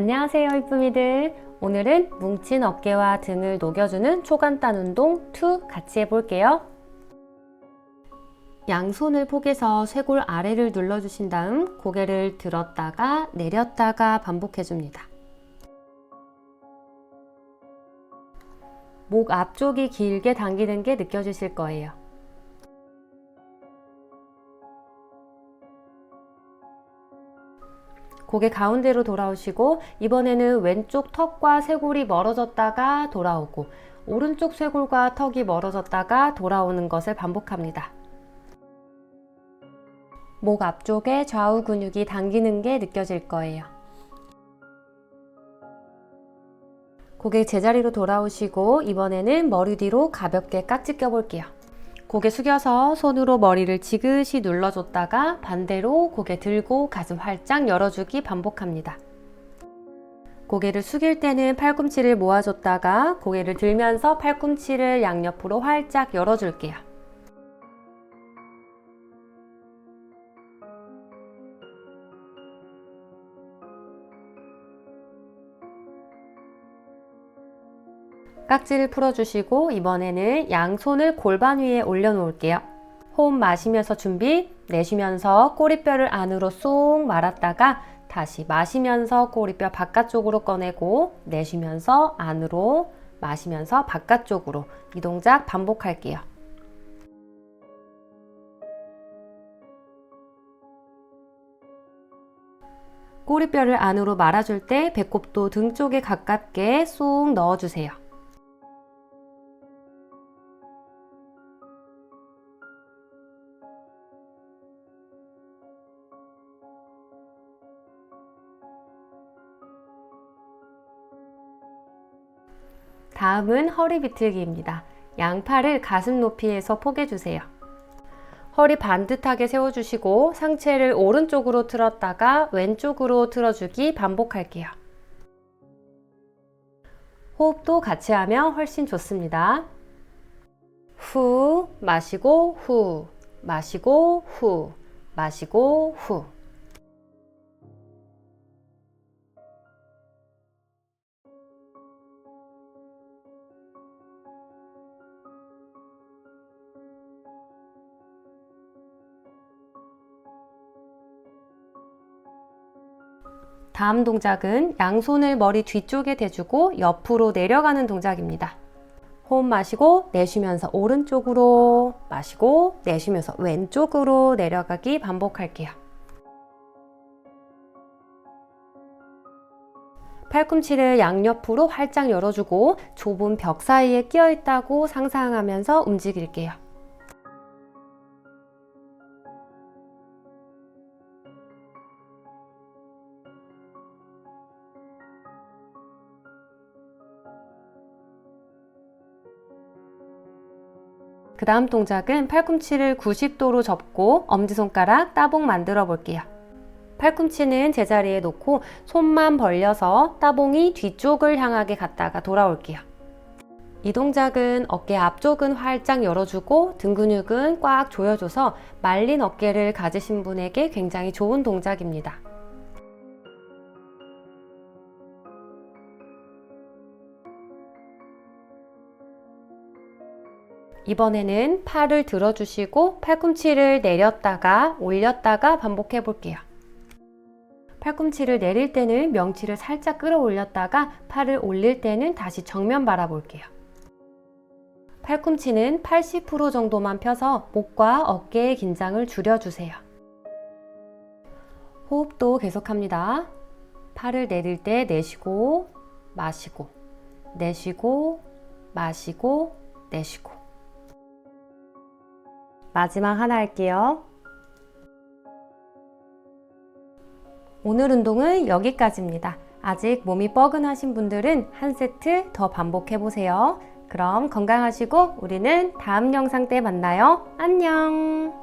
안녕하세요 이쁨이들. 오늘은 뭉친 어깨와 등을 녹여주는 초간단 운동 2 같이 해볼게요. 양손을 포개서 쇄골 아래를 눌러주신 다음 고개를 들었다가 내렸다가 반복해줍니다. 목 앞쪽이 길게 당기는 게 느껴지실 거예요 고개 가운데로 돌아오시고 이번에는 왼쪽 턱과 쇄골이 멀어졌다가 돌아오고 오른쪽 쇄골과 턱이 멀어졌다가 돌아오는 것을 반복합니다. 목 앞쪽에 좌우 근육이 당기는 게 느껴질 거예요. 고개 제자리로 돌아오시고 이번에는 머리 뒤로 가볍게 깍지 껴볼게요. 고개 숙여서 손으로 머리를 지그시 눌러줬다가 반대로 고개 들고 가슴 활짝 열어주기 반복합니다. 고개를 숙일 때는 팔꿈치를 모아줬다가 고개를 들면서 팔꿈치를 양옆으로 활짝 열어줄게요. 깍지를 풀어주시고 이번에는 양손을 골반 위에 올려놓을게요. 호흡 마시면서 준비, 내쉬면서 꼬리뼈를 안으로 쏙 말았다가 다시 마시면서 꼬리뼈 바깥쪽으로 꺼내고 내쉬면서 안으로 마시면서 바깥쪽으로 이 동작 반복할게요. 꼬리뼈를 안으로 말아줄 때 배꼽도 등 쪽에 가깝게 쏙 넣어주세요. 다음은 허리 비틀기입니다. 양팔을 가슴 높이에서 포개주세요. 허리 반듯하게 세워주시고 상체를 오른쪽으로 틀었다가 왼쪽으로 틀어주기 반복할게요. 호흡도 같이 하면 훨씬 좋습니다. 후, 마시고 후, 마시고 후, 마시고 후. 다음 동작은 양손을 머리 뒤쪽에 대주고 옆으로 내려가는 동작입니다. 호흡 마시고 내쉬면서 오른쪽으로 마시고 내쉬면서 왼쪽으로 내려가기 반복할게요. 팔꿈치를 양옆으로 활짝 열어주고 좁은 벽 사이에 끼어 있다고 상상하면서 움직일게요. 그 다음 동작은 팔꿈치를 90도로 접고 엄지손가락 따봉 만들어 볼게요. 팔꿈치는 제자리에 놓고 손만 벌려서 따봉이 뒤쪽을 향하게 갔다가 돌아올게요. 이 동작은 어깨 앞쪽은 활짝 열어주고 등 근육은 꽉 조여줘서 말린 어깨를 가지신 분에게 굉장히 좋은 동작입니다. 이번에는 팔을 들어주시고 팔꿈치를 내렸다가 올렸다가 반복해 볼게요. 팔꿈치를 내릴 때는 명치를 살짝 끌어올렸다가 팔을 올릴 때는 다시 정면 바라볼게요. 팔꿈치는 80% 정도만 펴서 목과 어깨의 긴장을 줄여주세요. 호흡도 계속합니다. 팔을 내릴 때 내쉬고 마시고 내쉬고 마시고 내쉬고 마지막 하나 할게요. 오늘 운동은 여기까지입니다. 아직 몸이 뻐근하신 분들은 한 세트 더 반복해 보세요. 그럼 건강하시고 우리는 다음 영상 때 만나요. 안녕!